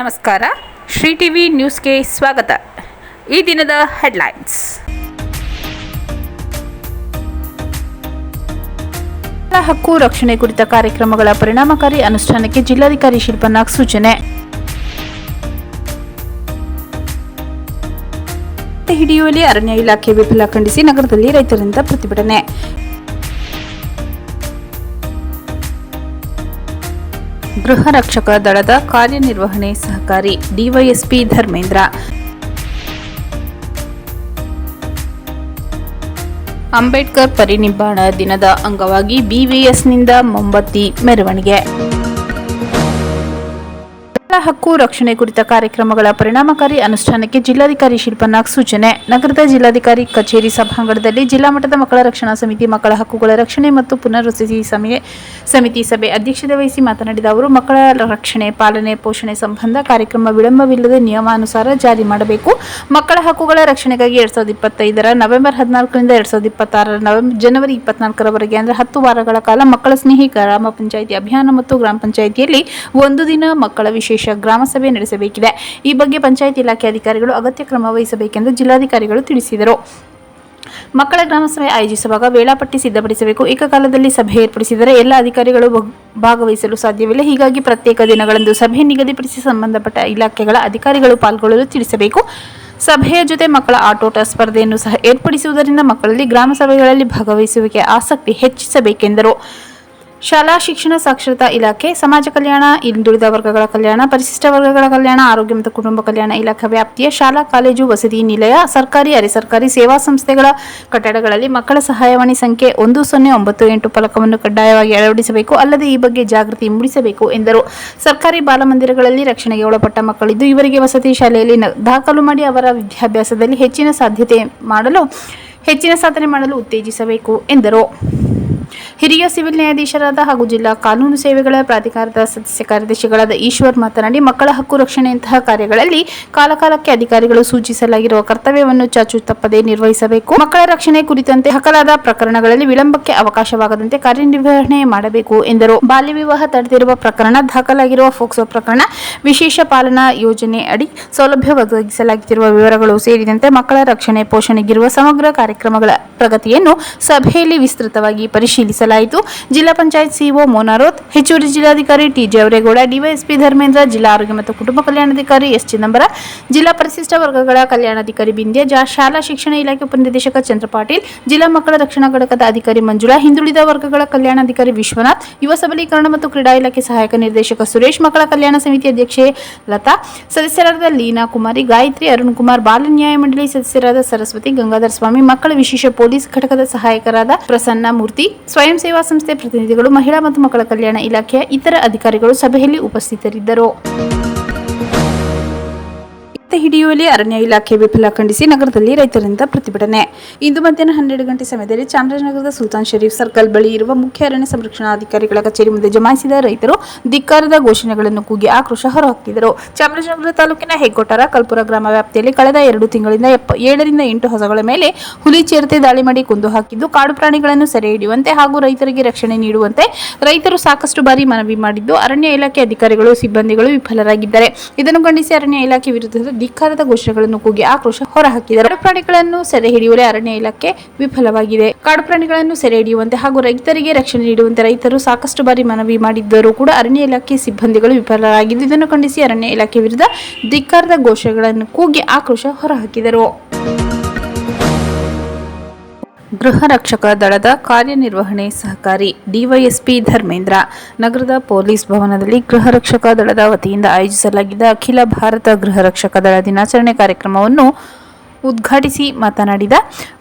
ನಮಸ್ಕಾರ. ಶ್ರೀ ಟಿವಿ ನ್ಯೂಸ್ಗೆ ಸ್ವಾಗತ. ಈ ದಿನದ ಹೆಡ್ಲೈನ್ಸ್. ಹಕ್ಕು ರಕ್ಷಣೆ ಕುರಿತ ಕಾರ್ಯಕ್ರಮಗಳ ಪರಿಣಾಮಕಾರಿ ಅನುಷ್ಠಾನಕ್ಕೆ ಜಿಲ್ಲಾಧಿಕಾರಿ ಶಿಲ್ಪನಾಗ್ ಸೂಚನೆ. ಹಿಡಿಯುವಲ್ಲಿ ಅರಣ್ಯ ಇಲಾಖೆ ವಿಫಲ ಖಂಡಿಸಿ ನಗರದಲ್ಲಿ ರೈತರಿಂದ ಪ್ರತಿಭಟನೆ. ಗೃಹ ರಕ್ಷಕ ದಳದ ಕಾರ್ಯನಿರ್ವಹಣೆ ಸಹಕಾರಿ ಡಿವೈಎಸ್ಪಿ ಧರ್ಮೇಂದ್ರ. ಅಂಬೇಡ್ಕರ್ ಪರಿನಿಬ್ಬಾಣ ದಿನದ ಅಂಗವಾಗಿ ಬಿವಿಎಸ್ನಿಂದ ಮೊಂಬತ್ತಿ ಮೆರವಣಿಗೆ. ಹಕ್ಕು ರಕ್ಷಣೆ ಕುರಿತ ಕಾರ್ಯಕ್ರಮಗಳ ಪರಿಣಾಮಕಾರಿ ಅನುಷ್ಠಾನಕ್ಕೆ ಜಿಲ್ಲಾಧಿಕಾರಿ ಶಿಲ್ಪನಾಗ್ ಸೂಚನೆ. ನಗರದ ಜಿಲ್ಲಾಧಿಕಾರಿ ಕಚೇರಿ ಸಭಾಂಗಣದಲ್ಲಿ ಜಿಲ್ಲಾ ಮಟ್ಟದ ಮಕ್ಕಳ ರಕ್ಷಣಾ ಸಮಿತಿ, ಮಕ್ಕಳ ಹಕ್ಕುಗಳ ರಕ್ಷಣೆ ಮತ್ತು ಪುನರ್ವಸತಿ ಸಮಯ ಸಮಿತಿ ಸಭೆ ಅಧ್ಯಕ್ಷತೆ ವಹಿಸಿ ಮಾತನಾಡಿದ ಅವರು, ಮಕ್ಕಳ ರಕ್ಷಣೆ, ಪಾಲನೆ, ಪೋಷಣೆ ಸಂಬಂಧ ಕಾರ್ಯಕ್ರಮ ವಿಳಂಬವಿಲ್ಲದೆ ನಿಯಮಾನುಸಾರ ಜಾರಿ ಮಾಡಬೇಕು. ಮಕ್ಕಳ ಹಕ್ಕುಗಳ ರಕ್ಷಣೆಗಾಗಿ ಎರಡ್ ಸಾವಿರದ ಇಪ್ಪತ್ತೈದರ ನವೆಂಬರ್ ಹದಿನಾಲ್ಕರಿಂದ ಎರಡ್ ಸಾವಿರದ ಇಪ್ಪತ್ತಾರರ ನವೆಂಬರ್ ಜನವರಿ ಇಪ್ಪತ್ನಾಲ್ಕರವರೆಗೆ ಅಂದರೆ ಹತ್ತು ವಾರಗಳ ಕಾಲ ಮಕ್ಕಳ ಸ್ನೇಹಿ ಗ್ರಾಮ ಪಂಚಾಯಿತಿ ಅಭಿಯಾನ ಮತ್ತು ಗ್ರಾಮ ಪಂಚಾಯಿತಿಯಲ್ಲಿ ಒಂದು ದಿನ ಮಕ್ಕಳ ವಿಶೇಷ ಗ್ರಾಮ ಸಭೆ ನಡೆಸಬೇಕಿದೆ. ಈ ಬಗ್ಗೆ ಪಂಚಾಯತ್ ಇಲಾಖೆ ಅಧಿಕಾರಿಗಳು ಅಗತ್ಯ ಕ್ರಮ ವಹಿಸಬೇಕೆಂದು ಜಿಲ್ಲಾಧಿಕಾರಿಗಳು ತಿಳಿಸಿದರು. ಮಕ್ಕಳ ಗ್ರಾಮಸಭೆ ಆಯೋಜಿಸುವಾಗ ವೇಳಾಪಟ್ಟಿ ಸಿದ್ಧಪಡಿಸಬೇಕು. ಏಕಕಾಲದಲ್ಲಿ ಸಭೆ ಏರ್ಪಡಿಸಿದರೆ ಎಲ್ಲ ಅಧಿಕಾರಿಗಳು ಭಾಗವಹಿಸಲು ಸಾಧ್ಯವಿಲ್ಲ. ಹೀಗಾಗಿ ಪ್ರತ್ಯೇಕ ದಿನಗಳಂದು ಸಭೆ ನಿಗದಿಪಡಿಸಿ ಸಂಬಂಧಪಟ್ಟ ಇಲಾಖೆಗಳ ಅಧಿಕಾರಿಗಳು ಪಾಲ್ಗೊಳ್ಳಲು ತಿಳಿಸಬೇಕು. ಸಭೆಯ ಜೊತೆ ಮಕ್ಕಳ ಆಟೋಟ ಸ್ಪರ್ಧೆಯನ್ನು ಸಹ ಏರ್ಪಡಿಸುವುದರಿಂದ ಮಕ್ಕಳಲ್ಲಿ ಗ್ರಾಮ ಸಭೆಗಳಲ್ಲಿ ಭಾಗವಹಿಸುವಿಕೆ ಆಸಕ್ತಿ ಹೆಚ್ಚಿಸಬೇಕೆಂದರು. ಶಾಲಾ ಶಿಕ್ಷಣ ಸಾಕ್ಷರತಾ ಇಲಾಖೆ, ಸಮಾಜ ಕಲ್ಯಾಣ ಹಿಂದುಳಿದ ವರ್ಗಗಳ ಕಲ್ಯಾಣ, ಪರಿಶಿಷ್ಟ ವರ್ಗಗಳ ಕಲ್ಯಾಣ, ಆರೋಗ್ಯ ಮತ್ತು ಕುಟುಂಬ ಕಲ್ಯಾಣ ಇಲಾಖೆ ವ್ಯಾಪ್ತಿಯ ಶಾಲಾ, ಕಾಲೇಜು, ವಸತಿ ನಿಲಯ, ಸರ್ಕಾರಿ ಅರೆ ಸರ್ಕಾರಿ ಸೇವಾ ಸಂಸ್ಥೆಗಳ ಕಟ್ಟಡಗಳಲ್ಲಿ ಮಕ್ಕಳ ಸಹಾಯವಾಣಿ ಸಂಖ್ಯೆ ಒಂದು ಸೊನ್ನೆ ಒಂಬತ್ತು ಎಂಟು ಫಲಕವನ್ನು ಕಡ್ಡಾಯವಾಗಿ ಅಳವಡಿಸಬೇಕು, ಅಲ್ಲದೆ ಈ ಬಗ್ಗೆ ಜಾಗೃತಿ ಮೂಡಿಸಬೇಕು ಎಂದರು. ಸರ್ಕಾರಿ ಬಾಲಮಂದಿರಗಳಲ್ಲಿ ರಕ್ಷಣೆಗೆ ಒಳಪಟ್ಟ ಮಕ್ಕಳಿದ್ದು ಇವರಿಗೆ ವಸತಿ ಶಾಲೆಯಲ್ಲಿ ದಾಖಲು ಮಾಡಿ ಅವರ ವಿದ್ಯಾಭ್ಯಾಸದಲ್ಲಿ ಹೆಚ್ಚಿನ ಸಾಧ್ಯತೆ ಮಾಡಲು, ಹೆಚ್ಚಿನ ಸಾಧನೆ ಮಾಡಲು ಉತ್ತೇಜಿಸಬೇಕು ಎಂದರು. ಹಿರಿಯ ಸಿವಿಲ್ ನ್ಯಾಯಾಧೀಶರಾದ ಹಾಗೂ ಜಿಲ್ಲಾ ಕಾನೂನು ಸೇವೆಗಳ ಪ್ರಾಧಿಕಾರದ ಸದಸ್ಯ ಕಾರ್ಯದರ್ಶಿಗಳಾದ ಈಶ್ವರ್ ಮಾತನಾಡಿ, ಮಕ್ಕಳ ಹಕ್ಕು ರಕ್ಷಣೆಯಂತಹ ಕಾರ್ಯಗಳಲ್ಲಿ ಕಾಲಕಾಲಕ್ಕೆ ಅಧಿಕಾರಿಗಳು ಸೂಚಿಸಲಾಗಿರುವ ಕರ್ತವ್ಯವನ್ನು ಚಾಚು ತಪ್ಪದೆ ನಿರ್ವಹಿಸಬೇಕು. ಮಕ್ಕಳ ರಕ್ಷಣೆ ಕುರಿತಂತೆ ಹಕಲಾದ ಪ್ರಕರಣಗಳಲ್ಲಿ ವಿಳಂಬಕ್ಕೆ ಅವಕಾಶವಾಗದಂತೆ ಕಾರ್ಯನಿರ್ವಹಣೆ ಮಾಡಬೇಕು ಎಂದರು. ಬಾಲ್ಯ ವಿವಾಹ ತಡೆದಿರುವ ಪ್ರಕರಣ ದಾಖಲಾಗಿರುವ ಫೋಕ್ಸೋ ಪ್ರಕರಣ ವಿಶೇಷ ಪಾಲನಾ ಯೋಜನೆ ಅಡಿ ಸೌಲಭ್ಯ ಒದಗಿಸಲಾಗುತ್ತಿರುವ ವಿವರಗಳು ಸೇರಿದಂತೆ ಮಕ್ಕಳ ರಕ್ಷಣೆ ಪೋಷಣೆಗಿರುವ ಸಮಗ್ರ ಕಾರ್ಯಕ್ರಮಗಳ ಪ್ರಗತಿಯನ್ನು ಸಭೆಯಲ್ಲಿ ವಿಸ್ತೃತವಾಗಿ ಪರಿಶೀಲಿಸಲಾಯಿತು ಜಿಲ್ಲಾ ಪಂಚಾಯತ್ ಸಿಇಒ ಮೋನಾರೋತ್ ಹೆಚ್ಚುವರಿ ಜಿಲ್ಲಾಧಿಕಾರಿ ಟಿ ಜವರೇಗೌಡ, ಡಿವೈಎಸ್ಪಿ ಧರ್ಮೇಂದ್ರ, ಜಿಲ್ಲಾ ಆರೋಗ್ಯ ಮತ್ತು ಕುಟುಂಬ ಕಲ್ಯಾಣಾಧಿಕಾರಿ ಎಸ್ ಚಿದಂಬರ, ಜಿಲ್ಲಾ ಪರಿಶಿಷ್ಟ ವರ್ಗಗಳ ಕಲ್ಯಾಣಾಧಿಕಾರಿ ಬಿಂದ್ಯ ಶಾಲಾ ಶಿಕ್ಷಣ ಇಲಾಖೆ ಉಪನಿರ್ದೇಶಕ ಚಂದ್ರಪಾಟೀಲ್ ಜಿಲ್ಲಾ ಮಕ್ಕಳ ರಕ್ಷಣಾ ಘಟಕದ ಅಧಿಕಾರಿ ಮಂಜುಳಾ, ಹಿಂದುಳಿದ ವರ್ಗಗಳ ಕಲ್ಯಾಣಾಧಿಕಾರಿ ವಿಶ್ವನಾಥ್, ಯುವ ಸಬಲೀಕರಣ ಮತ್ತು ಕ್ರೀಡಾ ಇಲಾಖೆ ಸಹಾಯಕ ನಿರ್ದೇಶಕ ಸುರೇಶ್, ಮಕ್ಕಳ ಕಲ್ಯಾಣ ಸಮಿತಿ ಅಧ್ಯಕ್ಷೆ ಲತಾ, ಸದಸ್ಯರಾದ ಲೀನಾ ಕುಮಾರಿ, ಗಾಯತ್ರಿ ಅರುಣ್ ಕುಮಾರ್, ಬಾಲ ನ್ಯಾಯ ಮಂಡಳಿ ಸದಸ್ಯರಾದ ಸರಸ್ವತಿ ಗಂಗಾಧರ ಸ್ವಾಮಿ, ಮಕ್ಕಳ ವಿಶೇಷ ಪೊಲೀಸ್ ಘಟಕದ ಸಹಾಯಕರಾದ ಪ್ರಸನ್ನ ಮೂರ್ತಿ, ಸ್ವಯಂ ಸೇವಾ ಸಂಸ್ಥೆ ಪ್ರತಿನಿಧಿಗಳು ಮಹಿಳಾ ಮತ್ತು ಮಕ್ಕಳ ಕಲ್ಯಾಣ ಇಲಾಖೆಯ ಇತರ ಅಧಿಕಾರಿಗಳು ಸಭೆಯಲ್ಲಿ ಉಪಸ್ಥಿತರಿದ್ದರು. ಎತ್ತ ಹಿಡಿಯುವಲ್ಲಿ ಅರಣ್ಯ ಇಲಾಖೆ ವಿಫಲ ಖಂಡಿಸಿ ನಗರದಲ್ಲಿ ರೈತರಿಂದ ಪ್ರತಿಭಟನೆ. ಇಂದು ಮಧ್ಯಾಹ್ನ ಹನ್ನೆರಡು ಗಂಟೆ ಸಮಯದಲ್ಲಿ ಚಾಮರಾಜನಗರದ ಸುಲ್ತಾನ್ ಶರೀಫ್ ಸರ್ಕಲ್ ಬಳಿ ಇರುವ ಮುಖ್ಯ ಅರಣ್ಯ ಸಂರಕ್ಷಣಾಧಿಕಾರಿಗಳ ಕಚೇರಿ ಮುಂದೆ ಜಮಾಯಿಸಿದ ರೈತರು ಧಿಕ್ಕಾರದ ಘೋಷಣೆಗಳನ್ನು ಕೂಗಿ ಆಕ್ರೋಶ ಹೊರಹಾಕಿದರು. ಚಾಮರಾಜನಗರ ತಾಲೂಕಿನ ಹೆಗ್ಗೋಟರ ಕಲ್ಪುರ ಗ್ರಾಮ ವ್ಯಾಪ್ತಿಯಲ್ಲಿ ಕಳೆದ ಎರಡು ತಿಂಗಳಿಂದ ಏಳರಿಂದ ಎಂಟು ಹಸಗಳ ಮೇಲೆ ಹುಲಿ ಚಿರತೆ ದಾಳಿ ಮಾಡಿ ಕೊಂದು ಹಾಕಿದ್ದು, ಕಾಡು ಪ್ರಾಣಿಗಳನ್ನು ಸೆರೆ ಹಿಡಿಯುವಂತೆ ಹಾಗೂ ರೈತರಿಗೆ ರಕ್ಷಣೆ ನೀಡುವಂತೆ ರೈತರು ಸಾಕಷ್ಟು ಬಾರಿ ಮನವಿ ಮಾಡಿದ್ದು, ಅರಣ್ಯ ಇಲಾಖೆ ಅಧಿಕಾರಿಗಳು, ಸಿಬ್ಬಂದಿಗಳು ವಿಫಲರಾಗಿದ್ದಾರೆ. ಇದನ್ನು ಖಂಡಿಸಿ ಅರಣ್ಯ ಇಲಾಖೆ ವಿರುದ್ಧ ಧಿಕ್ಕಾರದ ಘೋಷಣೆಗಳನ್ನು ಕೂಗಿ ಆಕ್ರೋಶ ಹೊರಹಾಕಿದರು. ಕಾಡು ಪ್ರಾಣಿಗಳನ್ನು ಸೆರೆ ಹಿಡಿಯುವಲ್ಲಿ ಅರಣ್ಯ ಇಲಾಖೆ ವಿಫಲವಾಗಿದೆ. ಕಾಡು ಪ್ರಾಣಿಗಳನ್ನು ಸೆರೆ ಹಿಡಿಯುವಂತೆ ಹಾಗೂ ರೈತರಿಗೆ ರಕ್ಷಣೆ ನೀಡುವಂತೆ ರೈತರು ಸಾಕಷ್ಟು ಬಾರಿ ಮನವಿ ಮಾಡಿದ್ದರೂ ಕೂಡ ಅರಣ್ಯ ಇಲಾಖೆ ಸಿಬ್ಬಂದಿಗಳು ವಿಫಲರಾಗಿದ್ದು, ಇದನ್ನು ಖಂಡಿಸಿ ಅರಣ್ಯ ಇಲಾಖೆ ವಿರುದ್ಧ ಧಿಕ್ಕಾರದ ಘೋಷಣೆಗಳನ್ನು ಕೂಗಿ ಆಕ್ರೋಶ ಹೊರಹಾಕಿದರು. ಗೃಹ ರಕ್ಷಕ ದಳದ ಕಾರ್ಯನಿರ್ವಹಣೆ ಸಹಕಾರಿ ಡಿವೈಎಸ್ಪಿ ಧರ್ಮೇಂದ್ರ. ನಗರದ ಪೊಲೀಸ್ ಭವನದಲ್ಲಿ ಗೃಹ ರಕ್ಷಕ ದಳದ ವತಿಯಿಂದ ಆಯೋಜಿಸಲಾಗಿದ್ದ ಅಖಿಲ ಭಾರತ ಗೃಹ ರಕ್ಷಕ ದಳ ದಿನಾಚರಣೆ ಕಾರ್ಯಕ್ರಮವನ್ನು ಉದ್ಘಾಟಿಸಿ ಮಾತನಾಡಿದ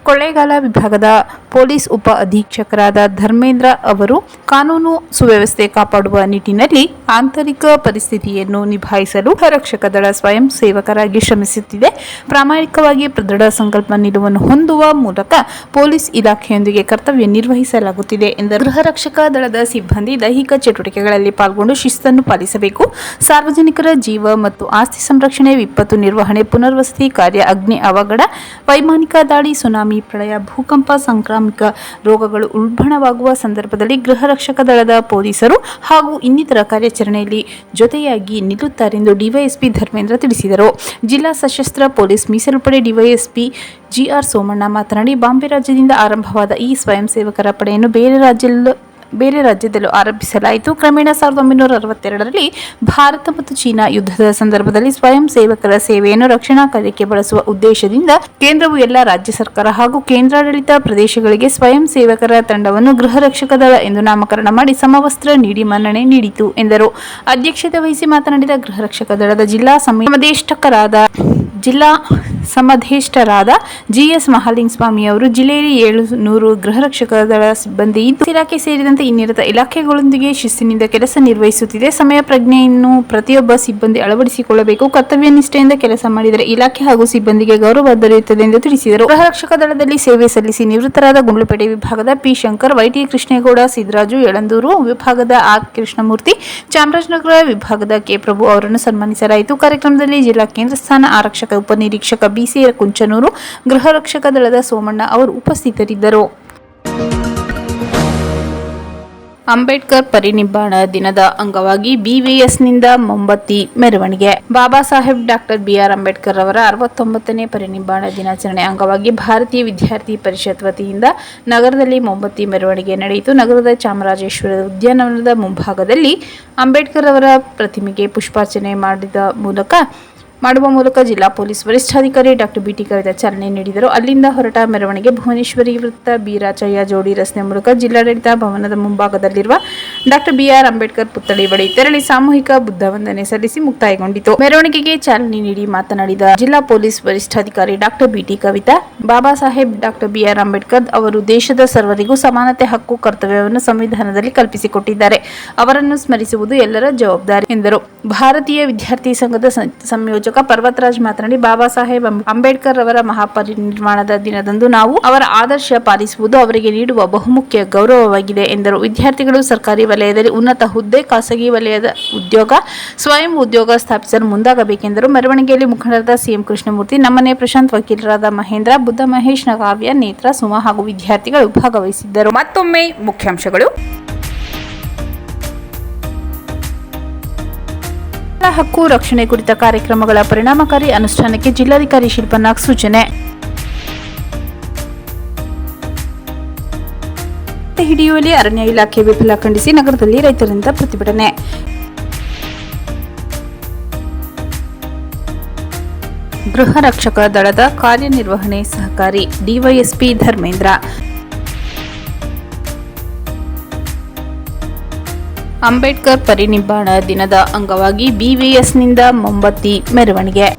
ಕೊಳ್ಳೇಗಾಲ ವಿಭಾಗದ ಪೊಲೀಸ್ ಉಪ ಅಧೀಕ್ಷಕರಾದ ಧರ್ಮೇಂದ್ರ ಅವರು, ಕಾನೂನು ಸುವ್ಯವಸ್ಥೆ ಕಾಪಾಡುವ ನಿಟ್ಟಿನಲ್ಲಿ ಆಂತರಿಕ ಪರಿಸ್ಥಿತಿಯನ್ನು ನಿಭಾಯಿಸಲು ರಕ್ಷಕ ದಳ ಸ್ವಯಂ ಸೇವಕರಾಗಿ ಶ್ರಮಿಸುತ್ತಿದೆ. ಪ್ರಾಮಾಣಿಕವಾಗಿ ದೃಢ ಸಂಕಲ್ಪ ನಿಲುವನ್ನು ಹೊಂದುವ ಮೂಲಕ ಪೊಲೀಸ್ ಇಲಾಖೆಯೊಂದಿಗೆ ಕರ್ತವ್ಯ ನಿರ್ವಹಿಸಲಾಗುತ್ತಿದೆ ಎಂದರು. ಗೃಹ ರಕ್ಷಕ ದಳದ ಸಿಬ್ಬಂದಿ ದೈಹಿಕ ಚಟುವಟಿಕೆಗಳಲ್ಲಿ ಪಾಲ್ಗೊಂಡು ಶಿಸ್ತನ್ನು ಪಾಲಿಸಬೇಕು. ಸಾರ್ವಜನಿಕರ ಜೀವ ಮತ್ತು ಆಸ್ತಿ ಸಂರಕ್ಷಣೆ, ವಿಪತ್ತು ನಿರ್ವಹಣೆ, ಪುನರ್ವಸತಿ ಕಾರ್ಯ, ಅಗ್ನಿ ಅವಘಡ ಅವಘಡ ವೈಮಾನಿಕ ದಾಳಿ, ಸುನಾಮಿ, ಪ್ರಳಯ, ಭೂಕಂಪ ಸಾಂಕ್ರಾಮಿಕ ರೋಗಗಳು ಉಲ್ಬಣವಾಗುವ ಸಂದರ್ಭದಲ್ಲಿ ಗೃಹ ರಕ್ಷಕ ದಳದ ಪೊಲೀಸರು ಹಾಗೂ ಇನ್ನಿತರ ಕಾರ್ಯಾಚರಣೆಯಲ್ಲಿ ಜೊತೆಯಾಗಿ ನಿಲ್ಲುತ್ತಾರೆಂದು ಡಿವೈಎಸ್ಪಿ ಧರ್ಮೇಂದ್ರ ತಿಳಿಸಿದರು. ಜಿಲ್ಲಾ ಸಶಸ್ತ್ರ ಪೊಲೀಸ್ ಮೀಸಲು ಪಡೆ ಡಿವೈಎಸ್ಪಿ ಜಿಆರ್ ಸೋಮಣ್ಣ ಮಾತನಾಡಿ, ಬಾಂಬೆ ರಾಜ್ಯದಿಂದ ಆರಂಭವಾದ ಈ ಸ್ವಯಂ ಸೇವಕರ ಪಡೆಯನ್ನು ಬೇರೆ ರಾಜ್ಯದಲ್ಲೂ ಬೇರೆ ರಾಜ್ಯದಲ್ಲೂ ಆರಂಭಿಸಲಾಯಿತು. ಕ್ರಮೇಣ ಸಾವಿರದ ಒಂಬೈನೂರ ಅರವತ್ತೆರಡರಲ್ಲಿ ಭಾರತ ಮತ್ತು ಚೀನಾ ಯುದ್ಧದ ಸಂದರ್ಭದಲ್ಲಿ ಸ್ವಯಂ ಸೇವಕರ ಸೇವೆಯನ್ನು ರಕ್ಷಣಾ ಕಾರ್ಯಕ್ಕೆ ಬಳಸುವ ಉದ್ದೇಶದಿಂದ ಕೇಂದ್ರವು ಎಲ್ಲ ರಾಜ್ಯ ಸರ್ಕಾರ ಹಾಗೂ ಕೇಂದ್ರಾಡಳಿತ ಪ್ರದೇಶಗಳಿಗೆ ಸ್ವಯಂ ಸೇವಕರ ತಂಡವನ್ನು ಗೃಹ ರಕ್ಷಕ ದಳ ಎಂದು ನಾಮಕರಣ ಮಾಡಿ ಸಮವಸ್ತ್ರ ನೀಡಿ ಮನ್ನಣೆ ನೀಡಿತು, ಎಂದರು. ಅಧ್ಯಕ್ಷತೆ ವಹಿಸಿ ಮಾತನಾಡಿದ ಗೃಹ ರಕ್ಷಕ ದಳದ ಜಿಲ್ಲಾ ಸಮದೇಷ್ಟಕರಾದ ಜಿಲ್ಲಾ ಸಮಧೇಷ್ಟರಾದ ಜಿಎಸ್ ಮಹಾಲಿಂಗ ಸ್ವಾಮಿ ಅವರು ಜಿಲ್ಲೆಯಲ್ಲಿ ಏಳು ನೂರು ಗೃಹ ರಕ್ಷಕ ದಳ ಸಿಬ್ಬಂದಿ ಇದ್ದು, ಇಲಾಖೆ ಸೇರಿದಂತೆ ಇನ್ನಿರತ ಇಲಾಖೆಗಳೊಂದಿಗೆ ಶಿಸ್ತಿನಿಂದ ಕೆಲಸ ನಿರ್ವಹಿಸುತ್ತಿದೆ. ಸಮಯ ಪ್ರಜ್ಞೆಯನ್ನು ಪ್ರತಿಯೊಬ್ಬ ಸಿಬ್ಬಂದಿ ಅಳವಡಿಸಿಕೊಳ್ಳಬೇಕು. ಕರ್ತವ್ಯ ನಿಷ್ಠೆಯಿಂದ ಕೆಲಸ ಮಾಡಿದರೆ ಇಲಾಖೆ ಹಾಗೂ ಸಿಬ್ಬಂದಿಗೆ ಗೌರವ ದೊರೆಯುತ್ತದೆ ಎಂದು ತಿಳಿಸಿದರು. ಗೃಹ ರಕ್ಷಕ ದಳದಲ್ಲಿ ಸೇವೆ ಸಲ್ಲಿಸಿ ನಿವೃತ್ತರಾದ ಗುಂಡ್ಲುಪೇಟೆ ವಿಭಾಗದ P Shankar, Y T Krishnegowda Siddaraju Yelandur ವಿಭಾಗದ ಆರ್ ಕೃಷ್ಣಮೂರ್ತಿ, ಚಾಮರಾಜನಗರ ವಿಭಾಗದ ಕೆ ಪ್ರಭು ಅವರನ್ನು ಸನ್ಮಾನಿಸಲಾಯಿತು. ಕಾರ್ಯಕ್ರಮದಲ್ಲಿ ಜಿಲ್ಲಾ ಕೇಂದ್ರ ಸ್ಥಾನ ಆರಕ್ಷಕ, ಉಪನಿರೀಕ್ಷಕ ಬಿಸಿ ಕುಂಚನೂರು ಗೃಹ ರಕ್ಷಕ ದಳದ ಸೋಮಣ್ಣ ಅವರು ಉಪಸ್ಥಿತರಿದ್ದರು. ಅಂಬೇಡ್ಕರ್ ಪರಿನಿಬ್ಬಾಣ ದಿನದ ಅಂಗವಾಗಿ ಬಿವಿಎಸ್ನಿಂದ ಮೊಂಬತ್ತಿ ಮೆರವಣಿಗೆ. ಬಾಬಾ ಸಾಹೇಬ್ ಡಾಕ್ಟರ್ ಬಿಆರ್ ಅಂಬೇಡ್ಕರ್ ಅವರ ಅರವತ್ತೊಂಬತ್ತನೇ ಪರಿನಿಬ್ಬಾಣ ದಿನಾಚರಣೆ ಅಂಗವಾಗಿ ಭಾರತೀಯ ವಿದ್ಯಾರ್ಥಿ ಪರಿಷತ್ ವತಿಯಿಂದ ನಗರದಲ್ಲಿ ಮೊಂಬತ್ತಿ ಮೆರವಣಿಗೆ ನಡೆಯಿತು. ನಗರದ ಚಾಮರಾಜೇಶ್ವರ ಉದ್ಯಾನವನದ ಮುಂಭಾಗದಲ್ಲಿ ಅಂಬೇಡ್ಕರ್ ಅವರ ಪ್ರತಿಮೆಗೆ ಪುಷ್ಪಾರ್ಚನೆ ಮಾಡಿದ ಮೂಲಕ ಮಾಡುವ ಮೂಲಕ ಜಿಲ್ಲಾ ಪೊಲೀಸ್ ವರಿಷ್ಠಾಧಿಕಾರಿ ಡಾಕ್ಟರ್ ಬಿಟಿ ಕವಿತಾ ಚಾಲನೆ ನೀಡಿದರು. ಅಲ್ಲಿಂದ ಹೊರಟ ಮೆರವಣಿಗೆ ಭುವನೇಶ್ವರಿ ವೃತ್ತ ಬಿರಾಚಯ್ಯ ಜೋಡಿ ರಸ್ತೆ ಮೂಲಕ ಜಿಲ್ಲಾಡಳಿತ ಭವನದ ಮುಂಭಾಗದಲ್ಲಿರುವ ಡಾಕ್ಟರ್ ಬಿಆರ್ ಅಂಬೇಡ್ಕರ್ ಪುತ್ಥಳಿ ಬಳಿ ತೆರಳಿ ಸಾಮೂಹಿಕ ಬುದ್ಧ ವಂದನೆ ಸಲ್ಲಿಸಿ ಮುಕ್ತಾಯಗೊಂಡಿತು. ಮೆರವಣಿಗೆಗೆ ಚಾಲನೆ ನೀಡಿ ಮಾತನಾಡಿದ ಜಿಲ್ಲಾ ಪೊಲೀಸ್ ವರಿಷ್ಠಾಧಿಕಾರಿ doctor BT Kavitha, Baba Saheb, doctor BR Ambedkar ಅವರು ದೇಶದ ಸರ್ವರಿಗೂ ಸಮಾನತೆ ಹಕ್ಕು ಕರ್ತವ್ಯವನ್ನು ಸಂವಿಧಾನದಲ್ಲಿ ಕಲ್ಪಿಸಿಕೊಟ್ಟಿದ್ದಾರೆ. ಅವರನ್ನು ಸ್ಮರಿಸುವುದು ಎಲ್ಲರ ಜವಾಬ್ದಾರಿ ಎಂದರು. ಭಾರತೀಯ ವಿದ್ಯಾರ್ಥಿ ಸಂಘದ ಸಂಯೋಜಕ ಪರ್ವತರಾಜ್ ಮಾತನಾಡಿ, ಬಾಬಾ ಸಾಹೇಬ್ ಅಂಬ್- ಅಂಬೇಡ್ಕರ್ ಅವರ ಮಹಾಪರಿನಿರ್ಮಾಣದ ದಿನದಂದು ನಾವು ಅವರ ಆದರ್ಶ ಪಾಲಿಸುವುದು ಅವರಿಗೆ ನೀಡುವ ಬಹುಮುಖ್ಯ ಗೌರವವಾಗಿದೆ ಎಂದರು. ವಿದ್ಯಾರ್ಥಿಗಳು ಸರ್ಕಾರಿ ವಲಯದಲ್ಲಿ ಉನ್ನತ ಹುದ್ದೆ, ಖಾಸಗಿ ವಲಯದ ಉದ್ಯೋಗ, ಸ್ವಯಂ ಉದ್ಯೋಗ ಸ್ಥಾಪಿಸಲು ಮುಂದಾಗಬೇಕೆಂದರು. ಮೆರವಣಿಗೆಯಲ್ಲಿ ಮುಖಂಡರಾದ ಸಿಎಂ ಕೃಷ್ಣಮೂರ್ತಿ, ನಮ್ಮನೆ ಪ್ರಶಾಂತ್ ವಕೀಲರಾದ ಮಹೇಂದ್ರ, ಬುದ್ಧ ಮಹೇಶ್ ನಗಾವ್ಯ, ನೇತ್ರ ಸುಮಾ ಹಾಗೂ ವಿದ್ಯಾರ್ಥಿಗಳು ಭಾಗವಹಿಸಿದ್ದರು. ಮತ್ತೊಮ್ಮೆ ಮುಖ್ಯಾಂಶಗಳು. ಹಕ್ಕು ರಕ್ಷಣೆ ಕುರಿತ ಕಾರ್ಯಕ್ರಮಗಳ ಪರಿಣಾಮಕಾರಿ ಅನುಷ್ಠಾನಕ್ಕೆ ಜಿಲ್ಲಾಧಿಕಾರಿ ಶಿಲ್ಪನಾಗ್ ಸೂಚನೆ. ಹತ್ತಿ ಹಿಡಿಯುವಲ್ಲಿ ಅರಣ್ಯ ಇಲಾಖೆ ವಿಫಲ ಖಂಡಿಸಿ ನಗರದಲ್ಲಿ ರೈತರಿಂದ ಪ್ರತಿಭಟನೆ. ಗೃಹ ರಕ್ಷಕ ದಳದ ಕಾರ್ಯನಿರ್ವಹಣೆ ಸಹಕಾರಿ ಡಿವೈಎಸ್ಪಿ ಧರ್ಮೇಂದ್ರ. ಅಂಬೇಡ್ಕರ್ ಪರಿನಿಬ್ಬಾಣ ದಿನದ ಅಂಗವಾಗಿ ಬಿವಿಎಸ್ನಿಂದ ಮೊಂಬತ್ತಿ ಮೆರವಣಿಗೆ.